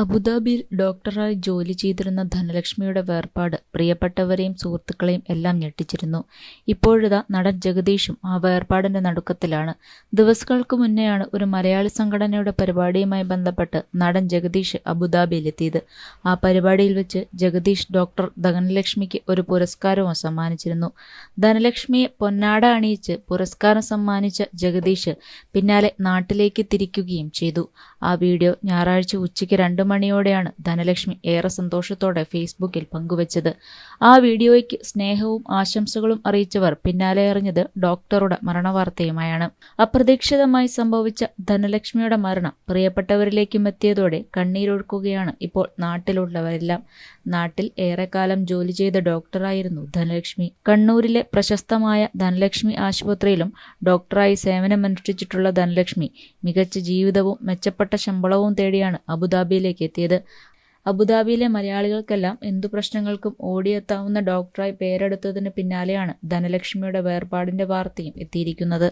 അബുദാബിയിൽ ഡോക്ടറായി ജോലി ചെയ്തിരുന്ന ധനലക്ഷ്മിയുടെ വേർപാട് പ്രിയപ്പെട്ടവരെയും സുഹൃത്തുക്കളെയും എല്ലാം ഞെട്ടിച്ചിരുന്നു. ഇപ്പോഴിതാ നടൻ ജഗദീഷും ആ വേർപാടിന്റെ നടുക്കത്തിലാണ്. ദിവസങ്ങൾക്ക് മുന്നെയാണ് ഒരു മലയാളി സംഘടനയുടെ പരിപാടിയുമായി ബന്ധപ്പെട്ട് നടൻ ജഗദീഷ് അബുദാബിയിലെത്തിയത്. ആ പരിപാടിയിൽ വെച്ച് ജഗദീഷ് ഡോക്ടർ ധനലക്ഷ്മിക്ക് ഒരു പുരസ്കാരവും സമ്മാനിച്ചിരുന്നു. ധനലക്ഷ്മിയെ പൊന്നാട അണിയിച്ച് പുരസ്കാരം സമ്മാനിച്ച ജഗദീഷ് പിന്നാലെ നാട്ടിലേക്ക് തിരിക്കുകയും ചെയ്തു. ആ വീഡിയോ ഞായറാഴ്ച ഉച്ചയ്ക്ക് രണ്ട് മണിയോടെയാണ് ധനലക്ഷ്മി ഏറെ സന്തോഷത്തോടെ ഫേസ്ബുക്കിൽ പങ്കുവച്ചത്. ആ വീഡിയോയ്ക്ക് സ്നേഹവും ആശംസകളും അറിയിച്ചവർ പിന്നാലെ അറിഞ്ഞത് ഡോക്ടറുടെ മരണവാർത്തയുമായാണ്. അപ്രതീക്ഷിതമായി സംഭവിച്ച ധനലക്ഷ്മിയുടെ മരണം പ്രിയപ്പെട്ടവരിലേക്കും എത്തിയതോടെ കണ്ണീരൊഴുക്കുകയാണ് ഇപ്പോൾ നാട്ടിലുള്ളവരെല്ലാം. നാട്ടിൽ ഏറെക്കാലം ജോലി ചെയ്ത ഡോക്ടറായിരുന്നു ധനലക്ഷ്മി. കണ്ണൂരിലെ പ്രശസ്തമായ ധനലക്ഷ്മി ആശുപത്രിയിലും ഡോക്ടറായി സേവനമനുഷ്ഠിച്ചിട്ടുള്ള ധനലക്ഷ്മി മികച്ച ജീവിതവും മെച്ചപ്പെട്ട ശമ്പളവും തേടിയാണ് അബുദാബിയിലേക്ക് എത്തിയത് അബുദാബിയിലെ മലയാളികൾക്കെല്ലാം എന്തു പ്രശ്നങ്ങൾക്കും ഓടിയെത്താവുന്ന ഡോക്ടറായി പേരെടുത്തതിന് പിന്നാലെയാണ് ധനലക്ഷ്മിയുടെ വേർപാടിന്റെ വാർത്തയും എത്തിയിരിക്കുന്നത്.